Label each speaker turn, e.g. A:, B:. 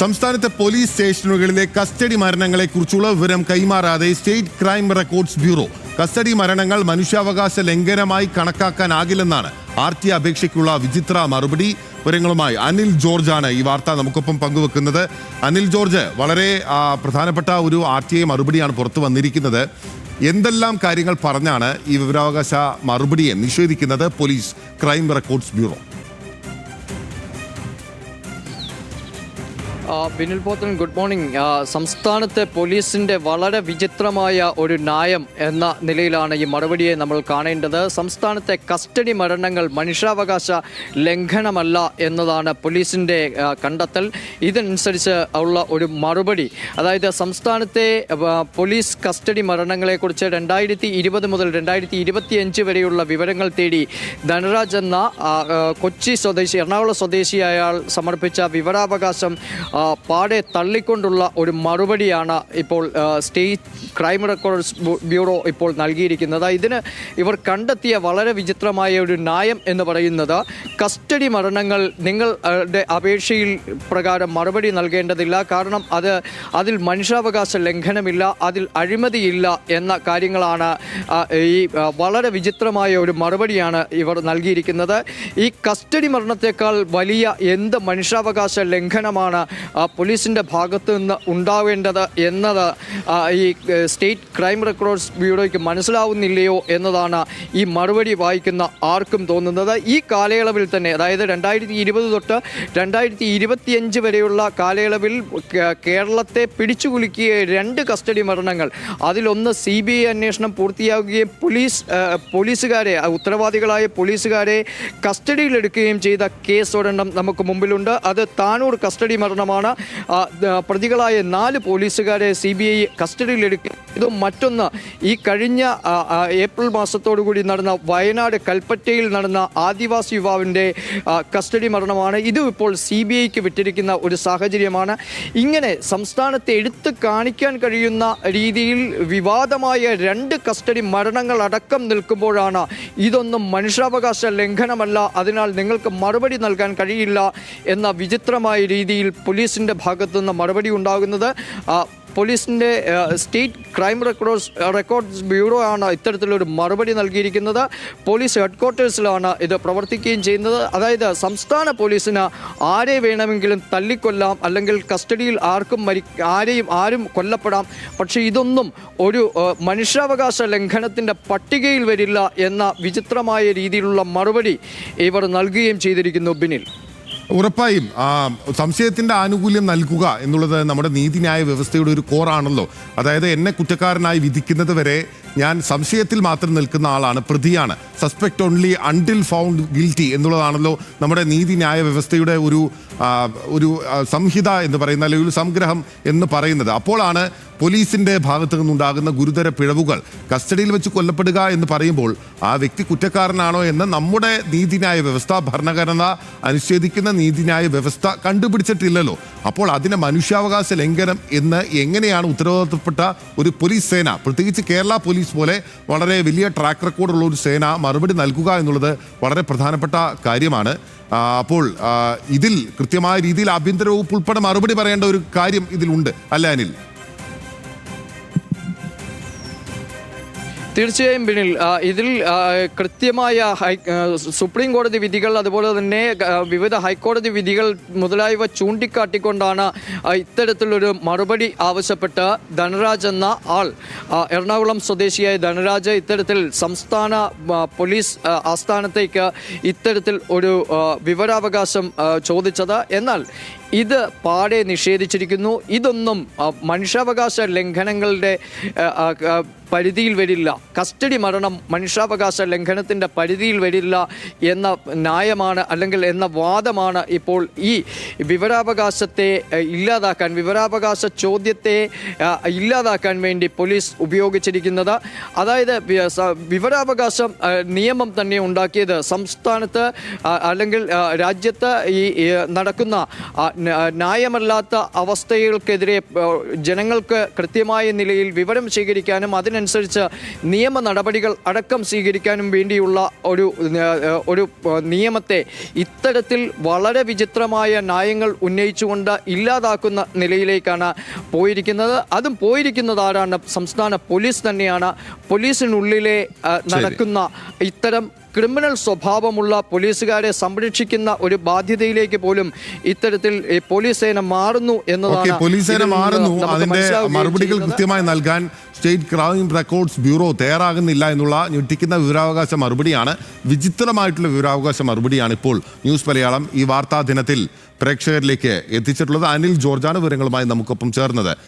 A: സംസ്ഥാനത്തെ police സ്റ്റേഷനുകളിലെ custody മരണങ്ങളെക്കുറിച്ചുള്ള വിവരം കൈമാറാതെ state crime records bureau custody മരണങ്ങൾ മനുഷ്യാവകാശ ലംഘനമായി കണക്കാക്കാനാകില്ലെന്നാണ് ആർ ടി അപേക്ഷയ്ക്കുള്ള വിചിത്ര മറുപടി. വിവരങ്ങളുമായി അനിൽ ജോർജ് ആണ് ഈ വാർത്ത നമുക്കൊപ്പം പങ്കുവെക്കുന്നത്. അനിൽ ജോർജ് വളരെ പ്രധാനപ്പെട്ട ഒരു ആർ ടി ഐ മറുപടിയാണ് പുറത്തു വന്നിരിക്കുന്നത്. എന്തെല്ലാം കാര്യങ്ങൾ പറഞ്ഞാണ് ഈ വിവരാവകാശ മറുപടിയെ നിഷേധിക്കുന്നത് police crime records bureau?
B: Binil Pothan good morning. സംസ്ഥാനത്തെ പോലീസിന്റെ വളരെ വിചിത്രമായ ഒരു ന്യായം എന്ന നിലയിലാണ് ഈ മറുപടിയെ നമ്മൾ കാണേണ്ടത്. സംസ്ഥാനത്തെ കസ്റ്റഡി മരണങ്ങൾ മനുഷ്യാവകാശ ലംഘനമല്ല എന്നതാണ് പോലീസിന്റെ ആ, കണ്ടെത്തൽ. ഇതനുസരിച്ച് ഉള്ള ഒരു മറുപടി. അതായത് സംസ്ഥാനത്തെ പോലീസ് കസ്റ്റഡി മരണങ്ങളെക്കുറിച്ച് രണ്ടായിരത്തി ഇരുപത് മുതൽ രണ്ടായിരത്തി ഇരുപത്തിയഞ്ച് വരെയുള്ള വിവരങ്ങൾ തേടി ധനരാജ് എന്ന കൊച്ചി സ്വദേശി എറണാകുളം സ്വദേശിയായ സമർപ്പിച്ച വിവരാവകാശം പാടെ തള്ളിക്കൊണ്ടുള്ള ഒരു മറുപടിയാണ് ഇപ്പോൾ സ്റ്റേറ്റ് ക്രൈം റെക്കോർഡ്സ് ബ്യൂറോ ഇപ്പോൾ നൽകിയിരിക്കുന്നത്. ഇതിന് ഇവർ കണ്ടെത്തിയ വളരെ വിചിത്രമായ ഒരു ന്യായം എന്ന് പറയുന്നത് കസ്റ്റഡി മരണങ്ങൾ നിങ്ങളുടെ അപേക്ഷയിൽ പ്രകാരം മറുപടി നൽകേണ്ടതില്ല. കാരണം അത് അതിൽ മനുഷ്യാവകാശ ലംഘനമില്ല അതിൽ അഴിമതിയില്ല എന്ന കാര്യങ്ങളാണ് ഈ വളരെ വിചിത്രമായ ഒരു മറുപടിയാണ് ഇവർ നൽകിയിരിക്കുന്നത്. ഈ കസ്റ്റഡി മരണത്തെക്കാൾ വലിയ എന്ത് മനുഷ്യാവകാശ ലംഘനമാണ് ആ, പോലീസിന്റെ ഭാഗത്തു നിന്ന് ഉണ്ടാവേണ്ടത് എന്നത് ഈ സ്റ്റേറ്റ് ക്രൈം റെക്കോർഡ്സ് ബ്യൂറോയ്ക്ക് മനസ്സിലാവുന്നില്ലയോ എന്നതാണ് ഈ മറുപടി വായിക്കുന്ന ആർക്കും തോന്നുന്നത്. ഈ കാലയളവിൽ തന്നെ അതായത് രണ്ടായിരത്തി ഇരുപത് തൊട്ട് രണ്ടായിരത്തി ഇരുപത്തിയഞ്ച് വരെയുള്ള കാലയളവിൽ കേരളത്തെ പിടിച്ചുകുലുക്കിയ രണ്ട് കസ്റ്റഡി മരണങ്ങൾ. അതിലൊന്ന് സി ബി ഐ അന്വേഷണം പൂർത്തിയാവുകയും പോലീസ് പോലീസുകാരെ ഉത്തരവാദികളായ പോലീസുകാരെ കസ്റ്റഡിയിലെടുക്കുകയും ചെയ്ത കേസ് ഒരെണ്ണം നമുക്ക് മുമ്പിലുണ്ട്. അത് താനൂർ കസ്റ്റഡി മരണമാണ്. പ്രതികളായ നാല് പോലീസുകാരെ സി ബി ഐ കസ്റ്റഡിയിലെടുക്കുക ഇതും മറ്റൊന്ന് ഈ കഴിഞ്ഞ ഏപ്രിൽ മാസത്തോടു കൂടി നടന്ന വയനാട് കൽപ്പറ്റയിൽ നടന്ന ആദിവാസി യുവാവിന്റെ കസ്റ്റഡി മരണമാണ്. ഇതും ഇപ്പോൾ സി ബി ഐക്ക് വിട്ടിരിക്കുന്ന ഒരു സാഹചര്യമാണ്. ഇങ്ങനെ സംസ്ഥാനത്തെ എടുത്തു കാണിക്കാൻ കഴിയുന്ന രീതിയിൽ വിവാദമായ രണ്ട് കസ്റ്റഡി മരണങ്ങൾ അടക്കം നിൽക്കുമ്പോഴാണ് ഇതൊന്നും മനുഷ്യാവകാശ ലംഘനമല്ല. അതിനാൽ നിങ്ങൾക്ക് മറുപടി നൽകാൻ കഴിയില്ല എന്ന വിചിത്രമായ രീതിയിൽ പോലീസിന്റെ ഭാഗത്തുനിന്ന് മറുപടി ഉണ്ടാകുന്നത്. പോലീസിന്റെ ആ, state crime records records bureau ആണ് ഇത്തരത്തിലൊരു മറുപടി നൽകിയിരിക്കുന്നത്. പോലീസ് ഹെഡ്ക്വാർട്ടേഴ്സിലാണ് ഇത് പ്രവർത്തിക്കുകയും ചെയ്യുന്നത്. അതായത് സംസ്ഥാന പോലീസിന് ആരെ വേണമെങ്കിലും തല്ലിക്കൊല്ലാം അല്ലെങ്കിൽ കസ്റ്റഡിയിൽ ആർക്കും മരി ആരെയും ആരും കൊല്ലപ്പെടാം. പക്ഷേ ഇതൊന്നും ഒരു മനുഷ്യാവകാശ ലംഘനത്തിന്റെ പട്ടികയിൽ വരില്ല എന്ന വിചിത്രമായ രീതിയിലുള്ള മറുപടി ഇവർ നൽകുകയും ചെയ്തിരിക്കുന്നു ബിനിൽ.
A: ഉറപ്പായും സംശയത്തിന്റെ ആനുകൂല്യം നൽകുക എന്നുള്ളത് നമ്മുടെ നീതിന്യായ വ്യവസ്ഥയുടെ ഒരു കോറാണല്ലോ. അതായത് എന്നെ കുറ്റക്കാരനായി വിധിക്കുന്നത് വരെ ഞാൻ സംശയത്തിൽ മാത്രം നിൽക്കുന്ന ആളാണ് പ്രതിയാണ്. Suspect only until found guilty എന്നുള്ളതാണല്ലോ നമ്മുടെ നീതിന്യായ വ്യവസ്ഥയുടെ ഒരു ഒരു സംഹിത എന്ന് പറയുന്ന അല്ലെങ്കിൽ ഒരു സംഗ്രഹം എന്ന് പറയുന്നത്. അപ്പോഴാണ് പോലീസിന്റെ ഭാഗത്തു നിന്നുണ്ടാകുന്ന ഗുരുതര പിഴവുകൾ. കസ്റ്റഡിയിൽ വെച്ച് കൊല്ലപ്പെടുക എന്ന് പറയുമ്പോൾ ആ വ്യക്തി കുറ്റക്കാരനാണോ എന്ന് നമ്മുടെ നീതിന്യായ വ്യവസ്ഥ ഭരണഘടന അനുച്ഛേദിക്കുന്ന നീതിന്യായ വ്യവസ്ഥ കണ്ടുപിടിച്ചിട്ടില്ലല്ലോ. അപ്പോൾ അതിനെ മനുഷ്യാവകാശ ലംഘനം എന്ന് എങ്ങനെയാണ് ഉത്തരവാദിത്തപ്പെട്ട ഒരു പോലീസ് സേന? പ്രത്യേകിച്ച് കേരള പോലീസ് പോലെ വളരെ വലിയ ട്രാക്ക് റെക്കോർഡുള്ള ഒരു സേന മറുപടി നൽകുക എന്നുള്ളത് വളരെ പ്രധാനപ്പെട്ട കാര്യമാണ്. അപ്പോൾ ഇതിൽ കൃത്യമായ രീതിയിൽ ആഭ്യന്തര വകുപ്പ് ഉൾപ്പെടെ മറുപടി പറയേണ്ട ഒരു കാര്യം ഇതിലുണ്ട്. അല്ല അനിൽ?
B: തീർച്ചയായും ബിനിൽ. ഇതിൽ കൃത്യമായ ഹൈ സുപ്രീം കോടതി വിധികൾ അതുപോലെ തന്നെ വിവിധ ഹൈക്കോടതി വിധികൾ മുതലായവ ചൂണ്ടിക്കാട്ടിക്കൊണ്ടാണ് ഇത്തരത്തിലൊരു മറുപടി ആവശ്യപ്പെട്ട് ധനരാജ് എന്ന ആൾ എറണാകുളം സ്വദേശിയായ ധനരാജ് ഇത്തരത്തിൽ സംസ്ഥാന പോലീസ് ആസ്ഥാനത്തേക്ക് ഇത്തരത്തിൽ ഒരു വിവരാവകാശം ചോദിച്ചത്. എന്നാൽ ഇത് പാടെ നിഷേധിച്ചിരിക്കുന്നു. ഇതൊന്നും മനുഷ്യാവകാശ ലംഘനങ്ങളുടെ പരിധിയിൽ വരില്ല. കസ്റ്റഡി മരണം മനുഷ്യാവകാശ ലംഘനത്തിന്റെ പരിധിയിൽ വരില്ല എന്ന ന്യായമാണ് അല്ലെങ്കിൽ എന്ന വാദമാണ് ഇപ്പോൾ ഈ വിവരാവകാശത്തെ ഇല്ലാതാക്കാൻ വിവരാവകാശ ചോദ്യത്തെ ഇല്ലാതാക്കാൻ വേണ്ടി പോലീസ് ഉപയോഗിച്ചിരിക്കുന്നത്. അതായത് വിവരാവകാശ നിയമം തന്നെ ഉണ്ടാക്കിയത് സംസ്ഥാനത്ത് അല്ലെങ്കിൽ രാജ്യത്ത് ഈ നടക്കുന്ന ന്യായമല്ലാത്ത അവസ്ഥകൾക്കെതിരെ ജനങ്ങൾക്ക് കൃത്യമായ നിലയിൽ വിവരം ശേഖരിക്കാനും അതിന് അതിനനുസരിച്ച് നിയമ നടപടികൾ അടക്കം സ്വീകരിക്കാനും വേണ്ടിയുള്ള ഒരു ഒരു നിയമത്തെ ഇത്തരത്തിൽ വളരെ വിചിത്രമായ ന്യായങ്ങൾ ഉന്നയിച്ചുകൊണ്ട് ഇല്ലാതാക്കുന്ന നിലയിലേക്കാണ് പോയിരിക്കുന്നത്. അതും പോയിരിക്കുന്നത് ആരാണ്? സംസ്ഥാന പോലീസ് തന്നെയാണ്. പോലീസിനുള്ളിലെ നടക്കുന്ന ഇത്തരം ക്രിമിനൽ സ്വഭാവമുള്ള പോലീസുകാരെ സംരക്ഷിക്കുന്ന ഒരു ബാധ്യതയിലേക്ക് പോലും ഇത്തരത്തിൽ പോലീസ് സേന മാറുന്നു എന്നതാണ്
A: പോലീസ് സേന മാറുന്നു. അതിന്റെ മറുപടികൾ കൃത്യമായി നൽകാൻ സ്റ്റേറ്റ് ക്രൈം റെക്കോർഡ്സ് ബ്യൂറോ തയ്യാറാകുന്നില്ല എന്നുള്ള ഞെട്ടിക്കുന്ന വിവരാവകാശ മറുപടിയാണ്. വിചിത്രമായിട്ടുള്ള വിവരാവകാശ മറുപടിയാണ് ഇപ്പോൾ ന്യൂസ് മലയാളം ഈ വാർത്താ ദിനത്തിൽ പ്രേക്ഷകരിലേക്ക് എത്തിച്ചിട്ടുള്ളത്. അനിൽ ജോർജാണ് വിവരങ്ങളുമായി നമുക്കൊപ്പം ചേർന്നത്.